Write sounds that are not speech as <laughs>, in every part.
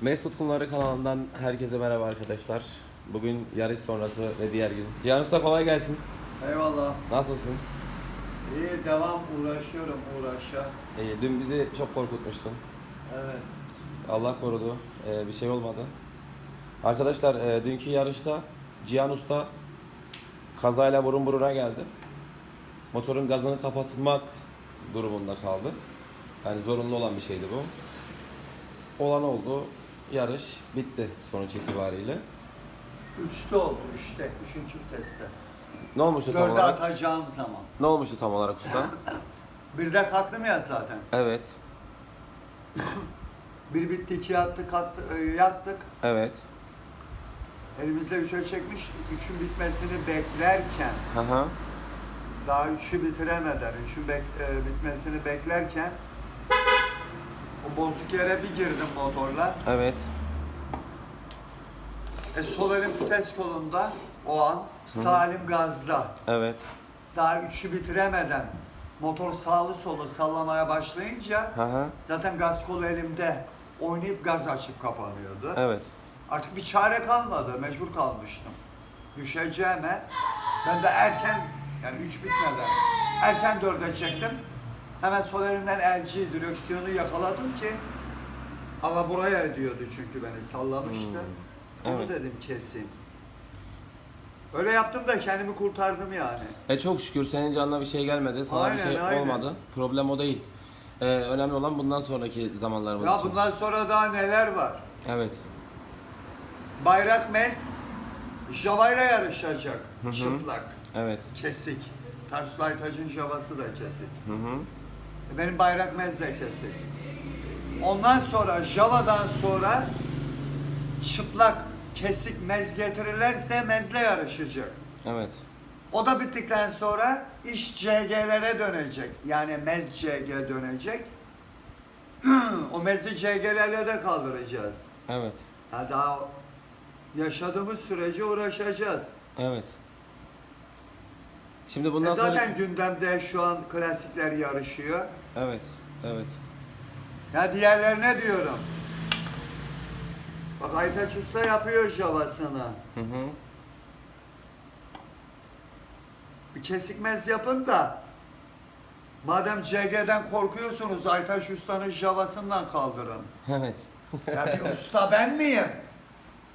Mesut Kumları kanalından herkese merhaba arkadaşlar. Bugün yarış sonrası ve diğer gün. Cihan Usta kolay gelsin. Eyvallah. Nasılsın? İyi devam uğraşıyorum uğraşa. İyi, dün bizi çok korkutmuştun. Evet. Allah korudu. Ee, bir şey olmadı. Arkadaşlar e, dünkü yarışta Cihan Usta kazayla burun buruna geldi. Motorun gazını kapatmak durumunda kaldı. Yani zorunlu olan bir şeydi bu. Olan oldu. Yarış bitti sonuç itibariyle. Üçte oldu üçte. Üçüncü testte. Ne olmuştu tam Dörde olarak? atacağım zaman. Ne olmuştu tam olarak usta? <laughs> Birde kalktım ya zaten. evet. <laughs> Bir bitti iki yattık kalktı, e, yattık. Evet. Elimizde üçe çekmiş. Üçün bitmesini beklerken Hı hı. daha üçü bitiremeden üçün bek, e, bitmesini beklerken bozuk yere bir girdim motorla. Evet. E, sol elim vites kolunda o an. Sağ elim gazda. Evet. Daha üçü bitiremeden motor sağlı solu sallamaya başlayınca Hı hı. zaten gaz kolu elimde oynayıp gaz açıp kapanıyordu. Evet. Artık bir çare kalmadı. Mecbur kalmıştım. Düşeceğime ben de erken yani üç bitmeden erken dörde çektim. Hemen sol elimden elci direksiyonu yakaladım ki ama buraya ediyordu çünkü beni sallamıştı. Hmm, Onu evet. dedim kesin. Öyle yaptım da kendimi kurtardım yani. E çok şükür senin canına bir şey gelmedi. Sana bir Aynen, şey aynen. olmadı. Problem o değil. Ee, önemli olan bundan sonraki zamanlarımız Ya için. bundan sonra daha neler var? Evet. Bayrak Mes Java'yla yarışacak. Hı hı. Çıplak, Evet. kesik. Tarsus Aytaç'ın Java'sı da kesik. Hı hı. Benim Bayrak Mez de kesik. Ondan sonra Java'dan sonra çıplak, kesik mez getirirlerse mezle yarışacak. Evet. O da bittikten sonra iş CG'lere dönecek. Yani mez CG dönecek. <clears throat> o mezi CG'lerle de kaldıracağız. Evet. Ya daha yaşadığımız sürece uğraşacağız. Evet. Şimdi bundan E zaten sonra... gündemde şu an klasikler yarışıyor. Evet. Evet. Ya diğerlerine diyorum. Bak Aytaç Usta yapıyor javasını. Hı hı. Bir kesikmez yapın da madem CG'den korkuyorsunuz Aytaç Usta'nın javasından kaldırın. Evet. Ya bir usta ben miyim?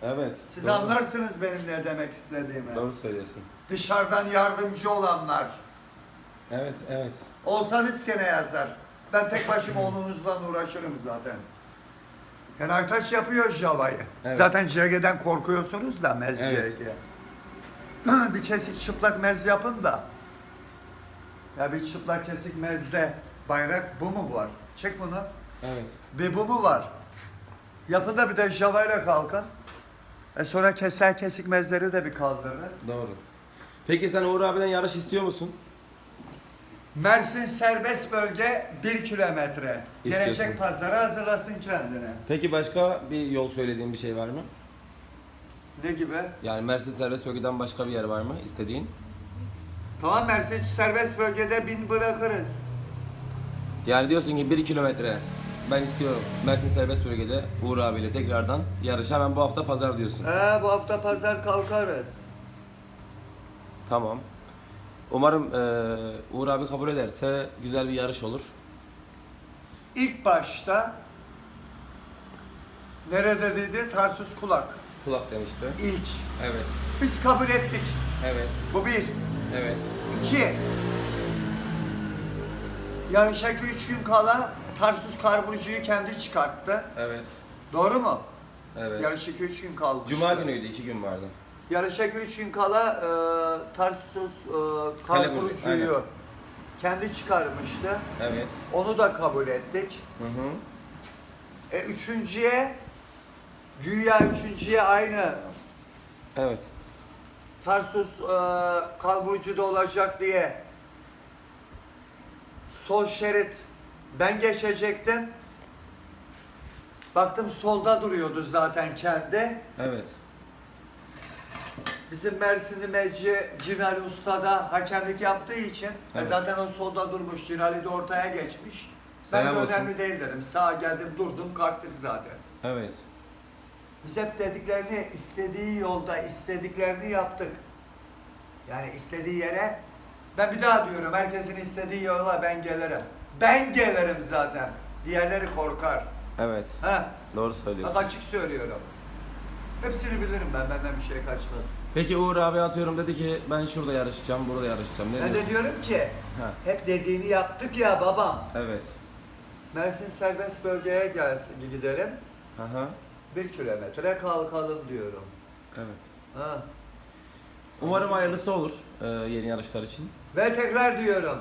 Evet. Siz Doğru. anlarsınız benim ne demek istediğimi. Doğru söylüyorsun. Dışarıdan yardımcı olanlar. Evet, evet. Olsanız gene yazar. Ben tek başıma <laughs> onunuzla uğraşırım zaten. Aytaç yapıyor Java'yı. Evet. Zaten CG'den korkuyorsunuz da mez Evet. CG. <clears throat> bir kesik çıplak mez yapın da. Ya bir çıplak kesik mezde bayrak bu mu var? Çek bunu. Evet. Bir bu mu var? Yapın da bir de Java ile kalkın. E sonra keser kesik mezleri de bir kaldırırız. Doğru. Peki sen Uğur abiden yarış istiyor musun? Mersin serbest bölge 1 kilometre. Gelecek pazara hazırlasın kendine. Peki başka bir yol söylediğin bir şey var mı? Ne gibi? Yani Mersin serbest bölgeden başka bir yer var mı istediğin? Tamam Mersin serbest bölgede bin bırakırız. Yani diyorsun ki 1 kilometre ben istiyorum. Mersin serbest bölgede Uğur abiyle tekrardan yarış hemen bu hafta pazar diyorsun. Ee, bu hafta pazar kalkarız. Tamam. Umarım eee, Uğur abi kabul ederse güzel bir yarış olur. İlk başta nerede dedi? Tarsus Kulak. Kulak demişti. İlk. Evet. Biz kabul ettik. Evet. Bu bir. Evet. İki. Yarışa üç gün kala Tarsus Karburcu'yu kendi çıkarttı. Evet. Doğru mu? Evet. Yarışa üç gün kaldı. Cuma günüydü, iki gün vardı. Yarışa üç gün kala e, Tarsus e, Kaleburcu, kendi çıkarmıştı. Evet. Onu da kabul ettik. Hı hı. E, üçüncüye güya üçüncüye aynı Evet. Tarsus e, Kalburcu'da olacak diye sol şerit ben geçecektim. Baktım solda duruyordu zaten kendi. Evet. Bizim Mersinli Mecci Cinali Usta da hakemlik yaptığı için e, Evet. zaten o solda durmuş. Cinali de ortaya geçmiş. Ben Selam de olsun. önemli değil dedim. Sağa geldim durdum kalktık zaten. Evet. Biz hep dediklerini istediği yolda istediklerini yaptık. Yani istediği yere ben bir daha diyorum herkesin istediği yola ben gelirim. Ben gelirim zaten. Diğerleri korkar. Evet. Ha, Doğru bak söylüyorsun. açık söylüyorum. Hepsini bilirim ben. Benden bir şey kaçmaz. Peki Uğur abi atıyorum dedi ki ben şurada yarışacağım, burada yarışacağım. Ne Ben de diyorsun? diyorum ki Ha. hep dediğini yaptık ya babam. Evet. Mersin serbest bölgeye gelsin gidelim. Aha. Bir kilometre kalkalım diyorum. Evet. Ha. Umarım hayırlısı olur e, yeni yarışlar için. Ve tekrar diyorum.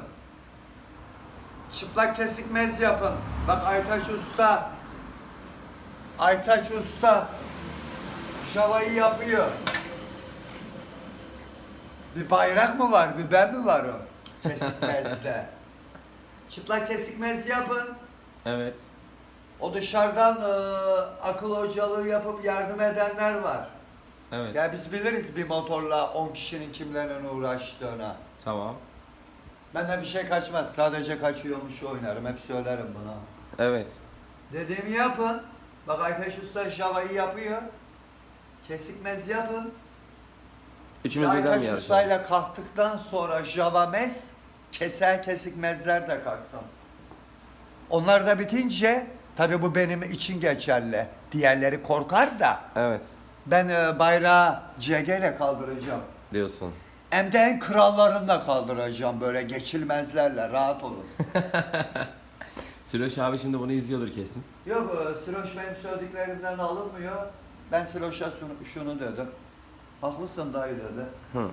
Çıplak kesikmez yapın. Bak Aytaç Usta. Aytaç Usta. Şavayı yapıyor. Bir bayrak mı var? Bir ben mi var o? Kesikmezde. <laughs> Çıplak kesikmez yapın. Evet. O dışarıdan e, akıl hocalığı yapıp yardım edenler var. Evet. Ya biz biliriz bir motorla 10 kişinin kimlerle uğraştığını. Tamam. Benden bir şey kaçmaz. Sadece kaçıyormuş oynarım. Hep söylerim buna. Evet. Dediğimi yapın. Bak Aytaş Usta Java'yı yapıyor. Kesikmez yapın. Üçümüz birden mi Aytaş yarışalım? Usta'yla kalktıktan sonra Java mez, keser kesikmezler de kalksın. Onlar da bitince, tabi bu benim için geçerli. Diğerleri korkar da Evet. ben e, bayrağı CG ile kaldıracağım. Diyorsun. Hem de en krallarını kaldıracağım böyle geçilmezlerle rahat olun. <laughs> Süreç abi şimdi bunu izliyordur kesin. Yok e, Siloş benim söylediklerimden alınmıyor. Ben Siloş'a şunu, şunu dedim. Haklısın dayı dedi. Hı.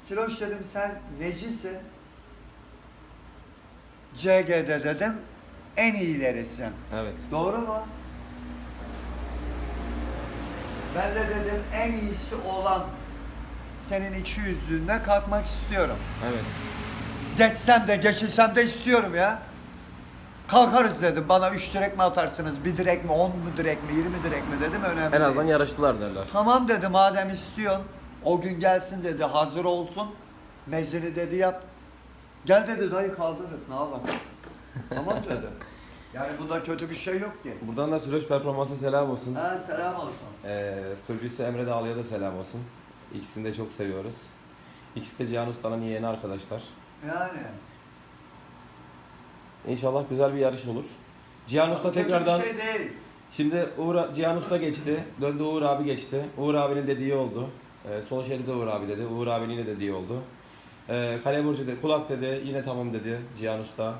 Siloş dedim sen necisin? CG'de dedim en iyilerisin. Evet. Doğru mu? Ben de dedim en iyisi olan senin iki yüzlüğüne kalkmak istiyorum. Evet. Geçsem de geçilsem de istiyorum ya. Kalkarız dedim. Bana üç direk mi atarsınız? Bir direk mi? On mu direk mi? Yirmi direk mi dedim. Önemli En azından değil. yarıştılar derler. Tamam dedi madem istiyorsun. O gün gelsin dedi. Hazır olsun. Mezini dedi yap. Gel dedi dayı kaldırdık. Ne yapalım? tamam dedi. <laughs> Yani bunda kötü bir şey yok ki. Buradan da Süreç Performans'a selam olsun. Ha selam olsun. Ee, sürücüsü Emre Dağlı'ya da selam olsun. İkisini de çok seviyoruz. İkisi de Cihan Usta'nın yeğeni arkadaşlar. Yani. İnşallah güzel bir yarış olur. Cihan Usta kötü tekrardan... bir şey değil. Şimdi Uğur, Cihan Usta geçti. Döndü Uğur abi geçti. Uğur abinin dediği oldu. Ee, sol şeride Uğur abi dedi. Uğur abinin yine dediği oldu. Ee, Kale Burcu dedi. Kulak dedi. Yine tamam dedi Cihan Usta.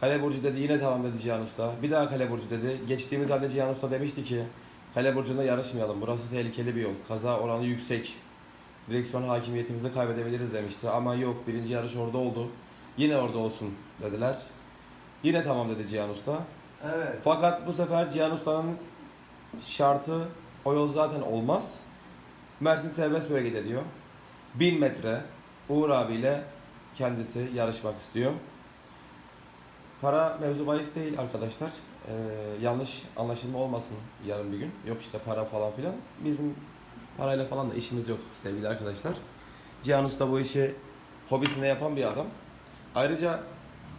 Kale Burcu dedi. Yine tamam dedi Cihan Usta. Bir daha Kale Burcu dedi. Geçtiğimiz halde Cihan Usta demişti ki Kale Burcu'nda yarışmayalım. Burası tehlikeli bir yol. Kaza oranı yüksek. Direksiyon hakimiyetimizi kaybedebiliriz demişti. Ama yok birinci yarış orada oldu. Yine orada olsun dediler. Yine tamam dedi Cihan Usta. Evet. Fakat bu sefer Cihan Usta'nın şartı o yol zaten olmaz. Mersin serbest bölgede diyor. 1000 metre Uğur abiyle kendisi yarışmak istiyor. Para mevzu bahis değil arkadaşlar. Ee, yanlış anlaşılma olmasın yarın bir gün. Yok işte para falan filan. Bizim parayla falan da işimiz yok sevgili arkadaşlar. Cihan Usta bu işi hobisine yapan bir adam. Ayrıca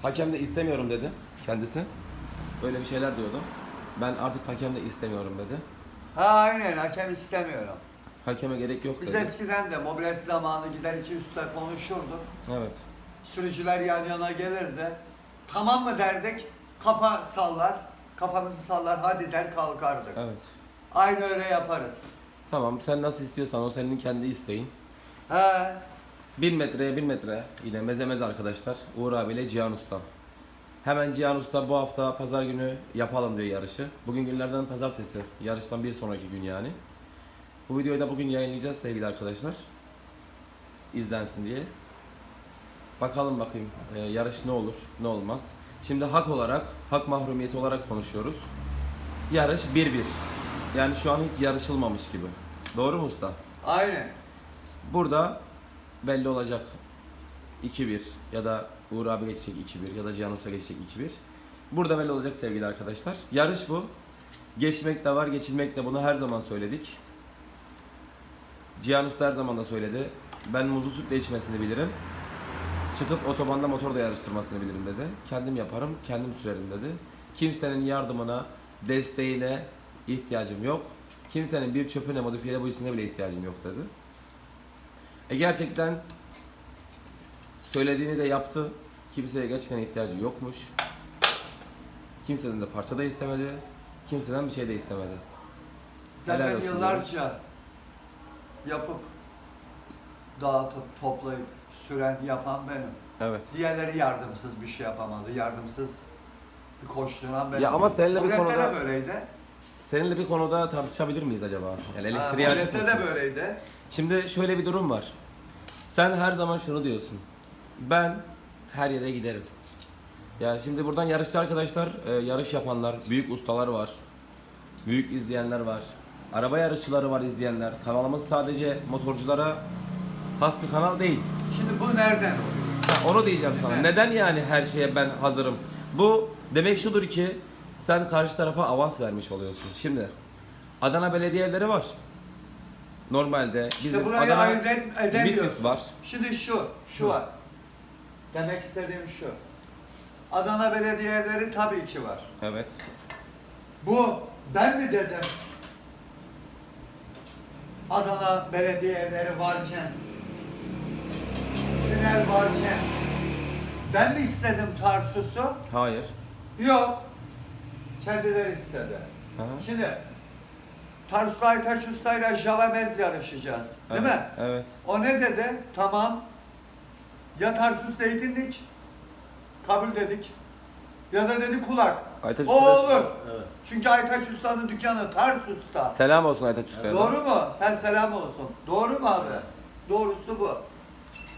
hakem de istemiyorum dedi kendisi. Böyle bir şeyler diyordu. Ben artık hakem de istemiyorum dedi. Ha aynen hakem istemiyorum. Hakeme gerek yok Biz dedi. eskiden de mobilet zamanı gider iki usta konuşurduk. Evet. Sürücüler yan yana gelirdi. Tamam mı derdik? Kafa sallar. Kafamızı sallar hadi der kalkardık. Evet. Aynı öyle yaparız. Tamam sen nasıl istiyorsan o senin kendi isteğin. He. 1000 metreye 1000 metre yine meze meze arkadaşlar. Uğur abiyle Cihan Usta. Hemen Cihan Usta bu hafta pazar günü yapalım diyor yarışı. Bugün günlerden pazartesi. Yarıştan bir sonraki gün yani. Bu videoyu da bugün yayınlayacağız sevgili arkadaşlar. İzlensin diye. Bakalım bakayım e, yarış ne olur ne olmaz. Şimdi hak olarak, hak mahrumiyeti olarak konuşuyoruz. Yarış 1-1. Yani şu an hiç yarışılmamış gibi. Doğru mu usta? Aynen. Burada belli olacak 2-1 ya da Uğur abi geçecek 2-1 ya da Cihan Usta geçecek 2-1. Burada belli olacak sevgili arkadaşlar. Yarış bu. Geçmek de var, geçilmek de bunu her zaman söyledik. Cihan Usta her zaman da söyledi. Ben muzlu sütle içmesini bilirim. Çıkıp otobanda motor da yarıştırmasını bilirim dedi. Kendim yaparım, kendim sürerim dedi. Kimsenin yardımına, desteğine ihtiyacım yok. Kimsenin bir çöpüne modifiyeli boyasına bile ihtiyacım yok dedi. E gerçekten söylediğini de yaptı. Kimseye gerçekten ihtiyacı yokmuş. Kimseden de parça da istemedi. Kimseden bir şey de istemedi. Helal Zaten olsun yıllarca yapıp dağıtıp toplayıp süren yapan benim. Evet. Diğerleri yardımsız bir şey yapamadı. Yardımsız bir koşturan benim. Ya ama seninle bir konuda- böyleydi. Seninle bir konuda tartışabilir miyiz acaba? Yani Ha, eleştiriye açık Millette mısın? de böyleydi. Şimdi şöyle bir durum var. Sen her zaman şunu diyorsun. Ben her yere giderim. Yani şimdi buradan yarışçı arkadaşlar, e, yarış yapanlar, büyük ustalar var. Büyük izleyenler var. Araba yarışçıları var izleyenler. Kanalımız sadece motorculara has bir kanal değil. Şimdi bu nereden oluyor? Ha, onu diyeceğim sana. Neden yani her şeye ben hazırım? Bu demek şudur ki sen karşı tarafa avans vermiş oluyorsun. Şimdi Adana belediyeleri var. Normalde bizim İşte burayı Adana ayırt ed- edemiyorsun. Var. Şimdi şu, şu var. Demek istediğim şu. Adana belediyeleri tabii ki var. Evet. Bu ben mi dedim? Adana belediyeleri varken, tünel varken ben mi istedim Tarsus'u? Hayır. Yok. Kendileri istedi. Aha. Şimdi Tarsus'la Aytaç Usta'yla Javamez yarışacağız. Değil evet. mi? Evet. O ne dedi? Tamam. Ya Tarsus Zeytinlik kabul dedik. Ya da dedi kulak. Aytaç o Usta- olur. Çünkü Aytaç Usta'nın dükkanı Tarsus'ta. Selam olsun Aytaç Usta'ya. Doğru mu? Sen selam olsun. Doğru mu abi? Doğrusu bu.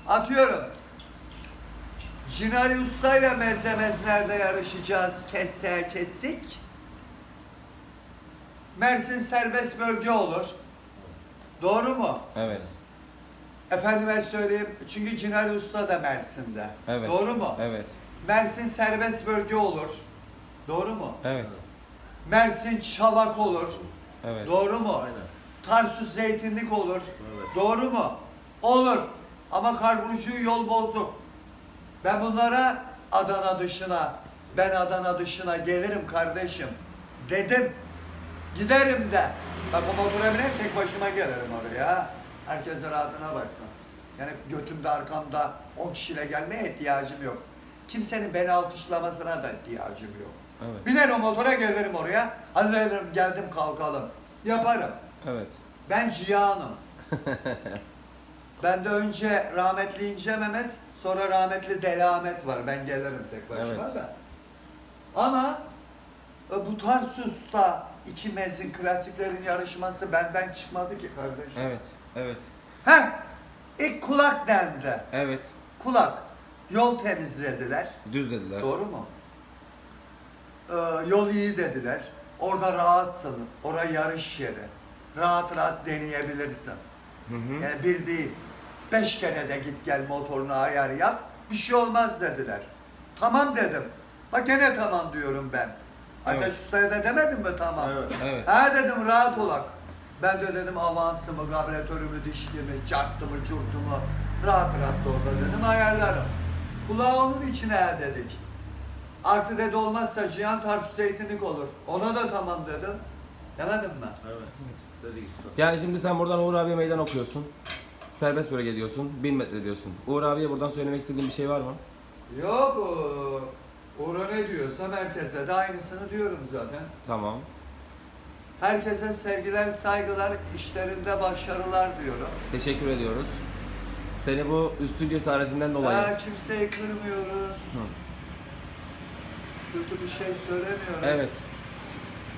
Atıyorum. Cinali Usta ile Mezemez nerede yarışacağız? Kesse kesik. Mersin serbest bölge olur. Doğru mu? Evet. Efendime söyleyeyim. Çünkü Cinali Usta da Mersin'de. Evet. Doğru mu? Evet. Mersin serbest bölge olur. Doğru mu? Evet. Mersin Çavak olur. Evet. Doğru mu? Aynen. Tarsus zeytinlik olur. Evet. Doğru mu? Olur. Ama karboncu yol bozuk. Ben bunlara Adana dışına, ben Adana dışına gelirim kardeşim dedim. Giderim de. Bak o motora biner tek başıma gelirim oraya. Herkes rahatına baksın. Yani götümde arkamda 10 kişiyle gelmeye ihtiyacım yok. Kimsenin beni alkışlamasına da ihtiyacım yok. Evet. Biner o motora gelirim oraya. Hadi derim geldim kalkalım. Yaparım. Evet. Ben cihanım. <laughs> ben de önce rahmetli İnce Mehmet, sonra rahmetli Delamet var. Ben gelirim tek başıma Evet. da. Ama e, bu Tarsus'ta iki mezin klasiklerin yarışması benden çıkmadı ki kardeşim. Evet. Evet. Heh, ilk kulak dendi. Evet. Kulak. Yol temizlediler. Düz dediler. Doğru mu? Ee, yol iyi dediler. Orada rahatsın. Orası yarış yeri. Rahat rahat deneyebilirsin. Hı hı. Yani bir değil. Beş kere de git gel motorunu ayar yap. Bir şey olmaz dediler. Tamam dedim. Bak gene tamam diyorum ben. Ateş Evet. Usta'ya da demedim mi tamam? Evet. Evet. Ha dedim rahat olak. Ben de dedim avansımı, kabretörümü, dişlimi, çarptımı, curtumu rahat rahat da orada dedim ayarlarım. Kulağı onun içine dedik. Artı dedi olmazsa Cihan Tarsus zeytinlik olur. Ona da tamam dedim. Demedim mi? Evet. Dedik. Yani şimdi sen buradan Uğur abiye meydan okuyorsun. Serbest bölge diyorsun. 1000 metre diyorsun. Uğur abiye buradan söylemek istediğin bir şey var mı? Yok o. Uğur'a ne diyorsam herkese de aynısını diyorum zaten. Tamam. Herkese sevgiler, saygılar, işlerinde başarılar diyorum. Teşekkür ediyoruz. Seni bu üstün cesaretinden dolayı. Ha, kimseyi kırmıyoruz. Hı. Kötü bir şey söylemiyoruz. Evet.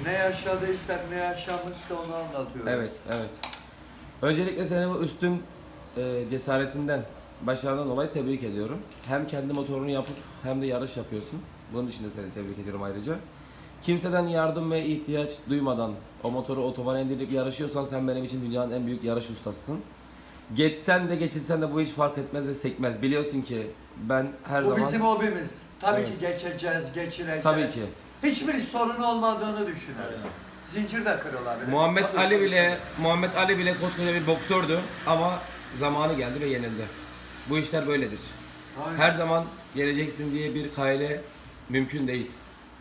Ne yaşadıysak, ne yaşamışsa onu anlatıyoruz. Evet. Evet. Öncelikle seni bu üstün e, cesaretinden, başarından dolayı tebrik ediyorum. Hem kendi motorunu yapıp hem de yarış yapıyorsun. Bunun için de seni tebrik ediyorum ayrıca. Kimseden yardım ve ihtiyaç duymadan o motoru otobana indirip yarışıyorsan sen benim için dünyanın en büyük yarış ustasısın. Geçsen de geçilsen de bu hiç fark etmez ve sekmez. Biliyorsun ki ben her Bu zaman... bizim hobimiz. Tabii Evet. ki geçeceğiz, geçileceğiz. Tabii ki. Hiçbir sorun olmadığını düşünelim. Zincir de kırılabilir. Muhammed. Ali bile Muhammed Ali bile koskoca bir boksördü ama zamanı geldi ve yenildi. Bu işler böyledir. Aynen. Her zaman geleceksin diye bir kaide mümkün değil.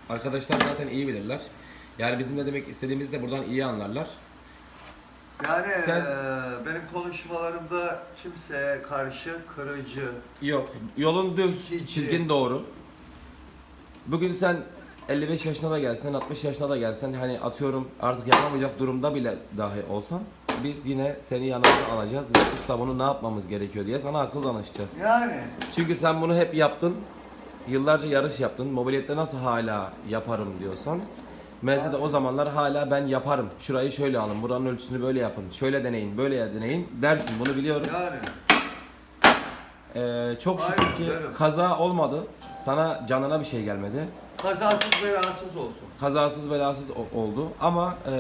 Arkadaşlar zaten iyi bilirler. Yani bizim ne demek istediğimizi de buradan iyi anlarlar. Yani Sen- eee, benim konuşmalarımda kimseye karşı kırıcı, Yok. Yolun düz, İkinci. çizgin doğru. Bugün sen 55 yaşına da gelsen, 60 yaşına da gelsen hani atıyorum artık yapamayacak durumda bile dahi olsan biz yine seni yanımıza alacağız ve usta bunu ne yapmamız gerekiyor diye sana akıl danışacağız. yani Çünkü sen bunu hep yaptın. Yıllarca yarış yaptın. Mobilette nasıl hala yaparım diyorsan. Mezde de o zamanlar hala ben yaparım. Şurayı şöyle alın, buranın ölçüsünü böyle yapın. Şöyle deneyin, böyle deneyin dersin. Bunu biliyorum. yani Ee, çok şükür Aynen, ki derim. kaza olmadı. Sana canına bir şey gelmedi. kazasız belasız olsun. Kazasız belasız o- oldu. Ama ee,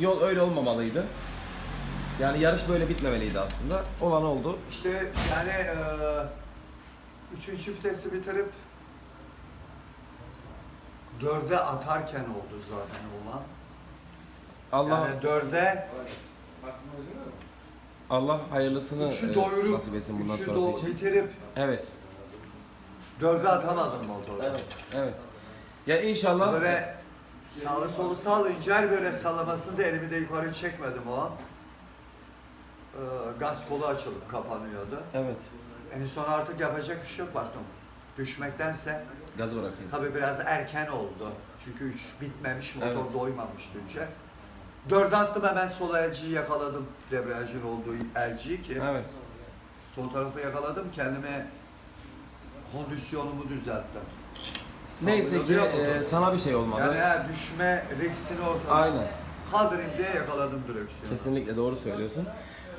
yol öyle olmamalıydı. Yani yarış böyle bitmemeliydi aslında. Olan oldu. İşte yani eee üçüncü vitesi bitirip dörde atarken oldu zaten olan. Allah Yani dörde Allah hayırlısını üçü ee, doyurup, nasip etsin bundan üçü sonrası do- için. bitirip Evet. dörde atamadım motoru. Evet. Evet. Ya inşallah Böyle sağlı solu sallayınca her böyle sallamasında elimi de yukarı çekmedim o an. Ee, gaz kolu açılıp kapanıyordu. Evet. En son artık yapacak bir şey yok baktım. Düşmektense Gazı bırakayım. tabii biraz erken oldu. Çünkü üç bitmemiş, motor Evet. doymamıştı önce. Dörde attım hemen sol elciyi yakaladım. Debriyajın olduğu elciyi ki Evet. sol tarafı yakaladım. Kendime kondisyonumu düzelttim. Neyse ki Sallıyordu e, sana bir şey olmadı. Yani ha, düşme riskini ortadan Aynen. kaldırayım diye yakaladım direksiyonu. Kesinlikle doğru söylüyorsun.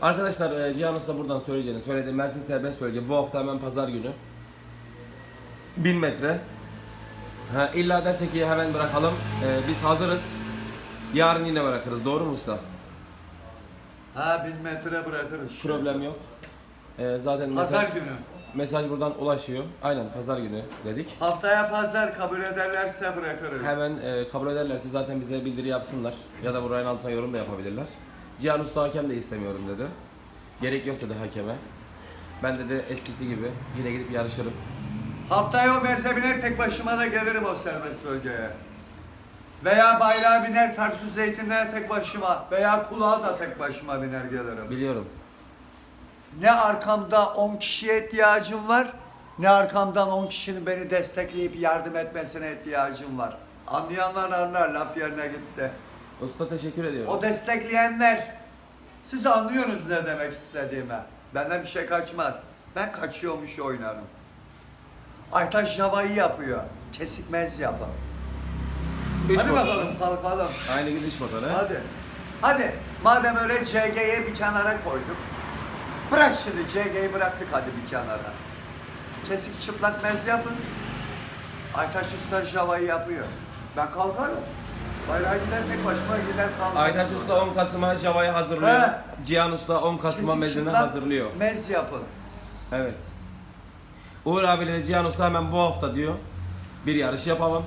Arkadaşlar e, Cihan Usta buradan söyleyeceğini söyledi. Mersin Serbest Bölge bu hafta hemen pazar günü. 1000 metre. Ha, illa derse ki hemen bırakalım. E, biz hazırız. Yarın yine bırakırız. Doğru mu usta? Ha bin metre bırakırız. Problem yok. E, zaten Pazar mesaj, günü. mesaj buradan ulaşıyor. Aynen pazar günü dedik. Haftaya pazar kabul ederlerse bırakırız. Hemen e, kabul ederlerse zaten bize bildiri yapsınlar. Ya da buranın altına yorum da yapabilirler. Cihan Usta hakem de istemiyorum dedi. Gerek yok dedi hakeme. Ben dedi eskisi gibi yine gidip yarışırım. Haftaya o meze biner tek başıma da gelirim o serbest bölgeye. Veya bayrağa biner Tarsus Zeytinliğe tek başıma. Veya kulağa da tek başıma biner gelirim. Biliyorum. Ne arkamda 10 kişiye ihtiyacım var, ne arkamdan 10 kişinin beni destekleyip yardım etmesine ihtiyacım var. Anlayanlar anlar laf yerine gitti. Usta teşekkür ediyorum. O destekleyenler, siz anlıyorsunuz ne demek istediğimi. Benden bir şey kaçmaz. Ben kaçıyormuş oynarım. Aytaş Java'yı yapıyor. Kesikmez yapın. Üç Hadi motor. bakalım kalkalım. Aynı gün iş motoru. ha? Hadi. Hadi. Madem öyle CG'yi bir kenara koyduk. Bırak şimdi CG'yi bıraktık hadi bir kenara. Kesik çıplak mez yapın. Aytaç Usta Java'yı yapıyor. Ben kalkarım. Bayrağı gider tek başıma gider kalkarım. Aytaç Usta 10 Kasım'a Java'yı hazırlıyor. He. Cihan Usta 10 Kasım'a çıplak hazırlıyor. Mez yapın. Evet. Uğur abiyle Cihan Usta hemen bu hafta diyor. Bir yarış yapalım.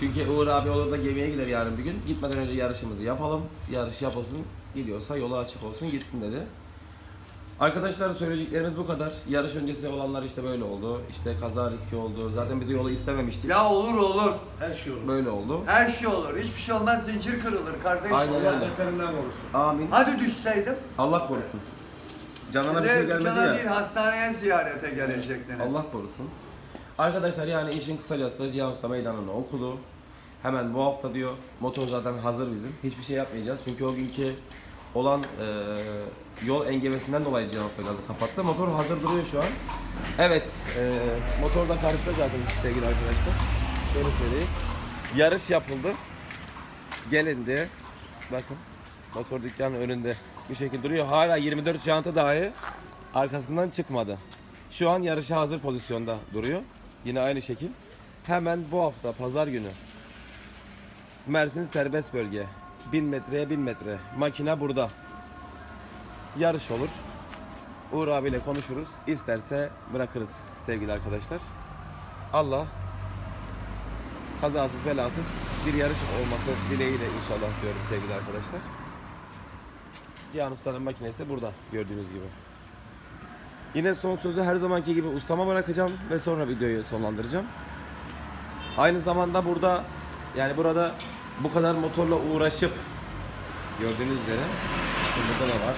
Çünkü Uğur abi olur da gemiye gider yarın bir gün. Gitmeden önce yarışımızı yapalım. Yarış yapılsın. Gidiyorsa yolu açık olsun gitsin dedi. Arkadaşlar söyleyeceklerimiz bu kadar. Yarış öncesi olanlar işte böyle oldu. İşte kaza riski oldu. Zaten biz o yolu istememiştik. Ya olur olur. Her şey olur. Böyle oldu. Her şey olur. Hiçbir şey olmaz. Zincir kırılır kardeşim. Aynen Allah öyle. beterinden korusun. Amin. Hadi düşseydim. Allah korusun. Canına bir şey gelmedi ya. değil hastaneye ziyarete gelecektiniz. Allah korusun. Arkadaşlar yani işin kısacası Cihan Usta meydanını okudu. Hemen bu hafta diyor. Motor zaten hazır bizim. Hiçbir şey yapmayacağız. Çünkü o günkü olan eee, yol engebesinden dolayı Usta gazı kapattı. Motor hazır duruyor şu an. Evet. eee motor da karşıda zaten sevgili arkadaşlar. Şöyle söyleyeyim. Yarış yapıldı. Gelindi. Bakın. Motor dükkanın önünde bu şekilde duruyor. Hala 24 jantı dahi arkasından çıkmadı. Şu an yarışa hazır pozisyonda duruyor. Yine aynı şekil. Hemen bu hafta pazar günü Mersin serbest bölge. 1000 metreye 1000 metre. Makine burada. Yarış olur. Uğur abiyle konuşuruz. İsterse bırakırız sevgili arkadaşlar. Allah kazasız belasız bir yarış olması dileğiyle inşallah diyorum sevgili arkadaşlar. Cihan Usta'nın makinesi burada gördüğünüz gibi. Yine son sözü her zamanki gibi ustama bırakacağım ve sonra videoyu sonlandıracağım. Aynı zamanda burada yani burada bu kadar motorla uğraşıp Gördüğünüz üzere. Burada da var.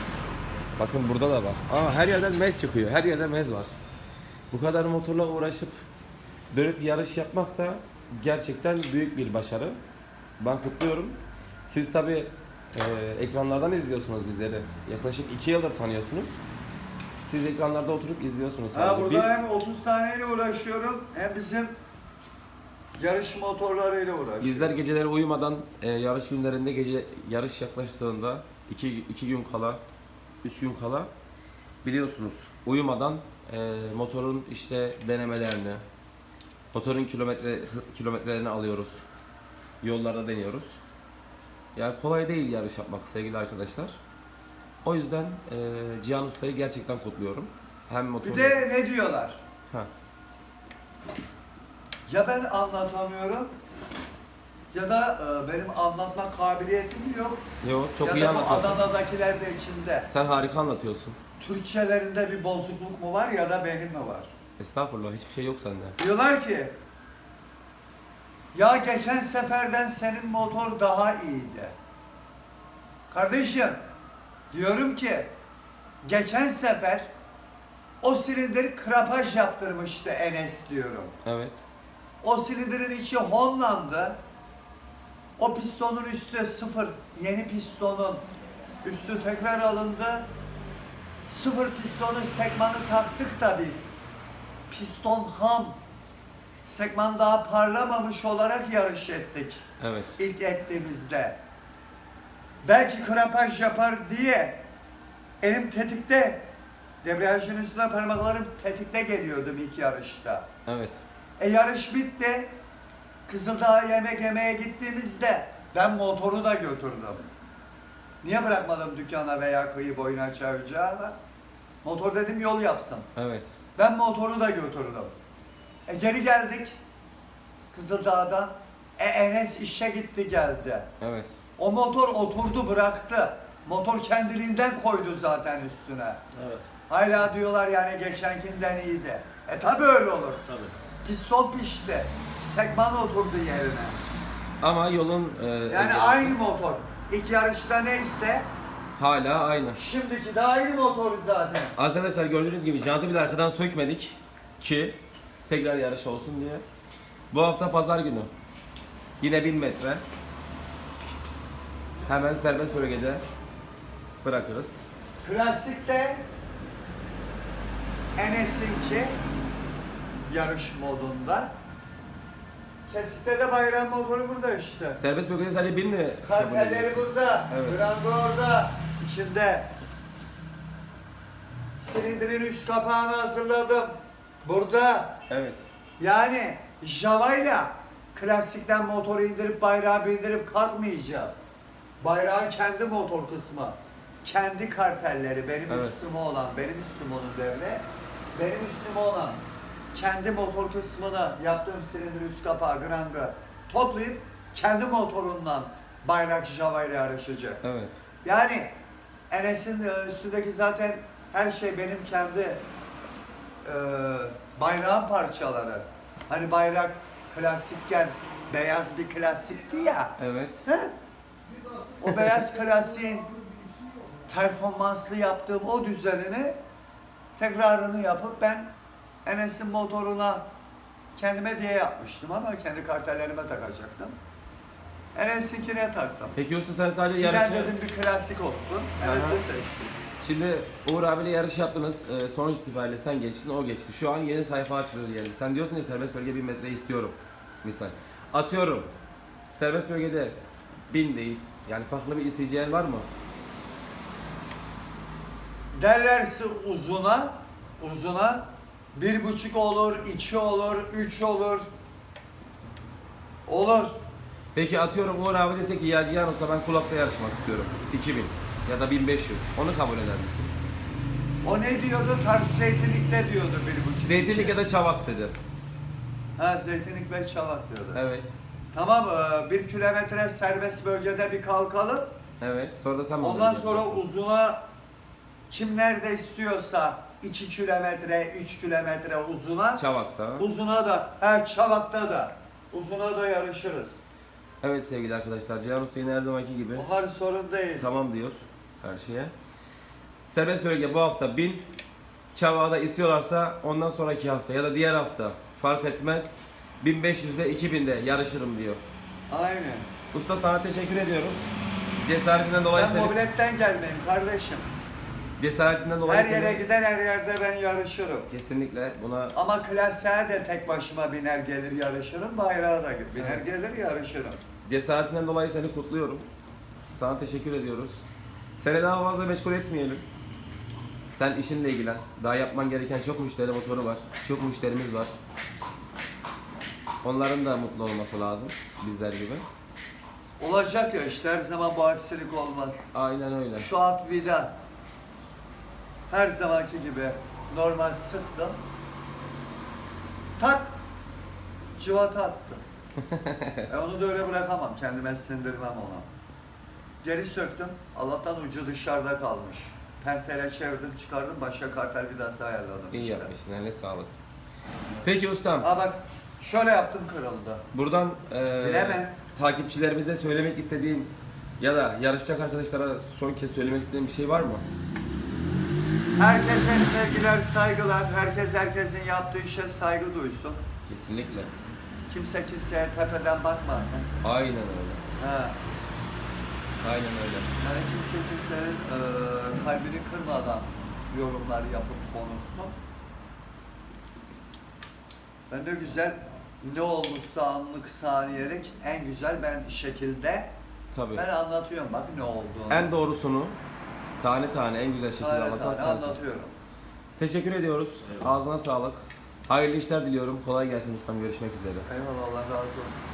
Bakın burada da var. Aa her yerden mez çıkıyor. Her yerde mez var. Bu kadar motorla uğraşıp dönüp yarış yapmak da gerçekten büyük bir başarı. Ben kutluyorum. Siz tabi ekranlardan izliyorsunuz bizleri. Yaklaşık 2 yıldır tanıyorsunuz. Siz ekranlarda oturup izliyorsunuz. Ha, sadece. burada Biz- hem 30 taneyle uğraşıyorum hem bizim yarış motorlarıyla uğraşıyorum. Bizler geceleri uyumadan e, yarış günlerinde gece yarış yaklaştığında iki, iki gün kala, üç gün kala biliyorsunuz uyumadan e, motorun işte denemelerini, motorun kilometre kilometrelerini alıyoruz. Yollarda deniyoruz. Yani kolay değil yarış yapmak sevgili arkadaşlar. O yüzden e, Cihan Usta'yı gerçekten kutluyorum. Hem motor Bir de ne diyorlar? Ha. Ya ben anlatamıyorum ya da e, benim anlatma kabiliyetim yok. Yo, çok ya iyi da bu anlatıyorsun. Adana'dakiler de içinde. Sen harika anlatıyorsun. Türkçelerinde bir bozukluk mu var ya da benim mi var? Estağfurullah hiçbir şey yok sende. Diyorlar ki ya geçen seferden senin motor daha iyiydi. Kardeşim diyorum ki geçen sefer o silindir krapaj yaptırmıştı Enes diyorum. Evet. O silindirin içi Holland'ı. O pistonun üstü sıfır. Yeni pistonun üstü tekrar alındı. Sıfır pistonun sekmanı taktık da biz. Piston ham. Sekman daha parlamamış olarak yarış ettik. Evet. ilk ettiğimizde. Belki krapaj yapar diye elim tetikte. Debriyajın üstüne parmaklarım tetikte geliyordum ilk yarışta. Evet. E yarış bitti. Kızıldağ'a yemek yemeye gittiğimizde ben motoru da götürdüm. Niye bırakmadım dükkana veya kıyı boyuna çağıracağına? Motor dedim yol yapsın. Evet. Ben motoru da götürdüm. E geri geldik Kızıldağ'dan. E Enes işe gitti geldi. Evet. O motor oturdu bıraktı. Motor kendiliğinden koydu zaten üstüne. Evet. Hala diyorlar yani geçenkinden iyiydi. E tabi öyle olur. Tabii. Piston pişti. Sekman oturdu yerine. Ama yolun e, Yani özelliği aynı motor. İlk yarışta neyse hala aynı. şimdiki de aynı motor zaten. Arkadaşlar gördüğünüz gibi jantı bile arkadan sökmedik ki tekrar yarış olsun diye. Bu hafta pazar günü. Yine 1000 metre. Hemen serbest bölgede bırakırız. Klasikte Enes'inki yarış modunda. Kesikte de bayram motoru burada işte. Serbest bölgede sadece 1000 mi? Kartelleri burada, Evet. Grando orada, içinde. Silindirin üst kapağını hazırladım. Burada. Evet. Yani Java'yla klasikten motoru indirip bayrağı bindirip kalkmayacağım. Bayrağın kendi motor kısmı. Kendi kartelleri benim Evet. üstüme olan, benim üstüm onun devre. Benim üstüme olan kendi motor kısmını yaptığım silindir üst kapağı granga toplayıp kendi motorundan bayrak Java ile yarışacak. Evet. Yani Enes'in üstündeki zaten her şey benim kendi e, bayrağın parçaları. Hani bayrak klasikken beyaz bir klasikti ya. Evet. He? O beyaz <laughs> klasiğin performanslı yaptığım o düzenini tekrarını yapıp ben Enes'in motoruna kendime diye yapmıştım ama kendi kartellerime takacaktım. Enes'inkine taktım. Peki usta sen sadece yarışı... dedim bir klasik olsun. Enes'i seçtim. Şimdi Uğur abiyle yarış yaptınız. Ee, sonuç itibariyle sen geçtin, o geçti. Şu an yeni sayfa açılıyor diyelim. Sen diyorsun ya serbest bölge 1000 metre istiyorum. Misal. Atıyorum. Serbest bölgede 1000 değil. Yani farklı bir isteyeceğin var mı? Derlerse uzuna, uzuna bir buçuk olur, iki olur, üç olur. Olur. Peki atıyorum Uğur abi dese ki ya Cihan Usta ben kulakta yarışmak istiyorum. 2000 ya da 1500. Onu kabul eder misin? O ne diyordu? Tarsus Zeytinlik'te diyordu bir buçuk. Zeytinlik iki. ya da Çavak dedi. Ha Zeytinlik ve Çavak diyordu. Evet. Tamam e, bir kilometre serbest bölgede bir kalkalım. Evet. Sonra da sen Ondan sonra uzuna kim nerede istiyorsa 2 kilometre, 3 kilometre uzuna. Çavak'ta. Uzuna da, he Çavak'ta da. Uzuna da yarışırız. Evet sevgili arkadaşlar, Cihan Usta yine her zamanki gibi Onlar sorun değil. tamam diyor her şeye. Serbest bölge bu hafta 1000. Çava'da istiyorlarsa ondan sonraki hafta ya da diğer hafta fark etmez. 1500'de 2000'de yarışırım diyor. Aynen. Usta sana teşekkür ediyoruz. Cesaretinden dolayı Ben seni, mobiletten gelmeyeyim kardeşim. Cesaretinden dolayı Her yere seni- gider her yerde ben yarışırım. kesinlikle buna Ama klasiğe de tek başıma biner gelir yarışırım. Bayrağa da biner Evet. gelir yarışırım. cesaretinden dolayı seni kutluyorum. Sana teşekkür ediyoruz. Seni daha fazla meşgul etmeyelim. Sen işinle ilgilen. Daha yapman gereken çok müşteri motoru var. Çok müşterimiz var. Onların da mutlu olması lazım. Bizler gibi. Olacak ya işte her zaman bu aksilik olmaz. Aynen öyle. Şu at vida. Her zamanki gibi normal sıktım. Tak. Cıvata attı. <laughs> e onu da öyle bırakamam. Kendime sindirmem ona. Geri söktüm. Allah'tan ucu dışarıda kalmış. Penseyle çevirdim çıkardım. Başka kartel vidası ayarladım İyi işte. yapmışsın. Eline sağlık. Peki ustam. Ha bak şöyle yaptım kırıldı. Buradan Bilemem. takipçilerimize söylemek istediğin ya da yarışacak arkadaşlara son kez söylemek istediğin bir şey var mı? Herkese sevgiler, saygılar. Herkes herkesin yaptığı işe saygı duysun. Kesinlikle. Kimse kimseye tepeden bakmasın. Aynen öyle. Ha. Aynen öyle. Yani kimse kimsenin e, kalbini kırmadan yorumlar yapıp konuşsun. Ben de güzel ne olmuşsa anlık saniyelik en güzel ben şekilde Tabii. ben anlatıyorum bak ne olduğunu. En doğrusunu tane tane en güzel şekilde tane anlatan tane sensin. anlatıyorum. Teşekkür ediyoruz. Ağzına sağlık. Hayırlı işler diliyorum. Kolay gelsin ustam. Görüşmek üzere. Eyvallah Allah razı olsun.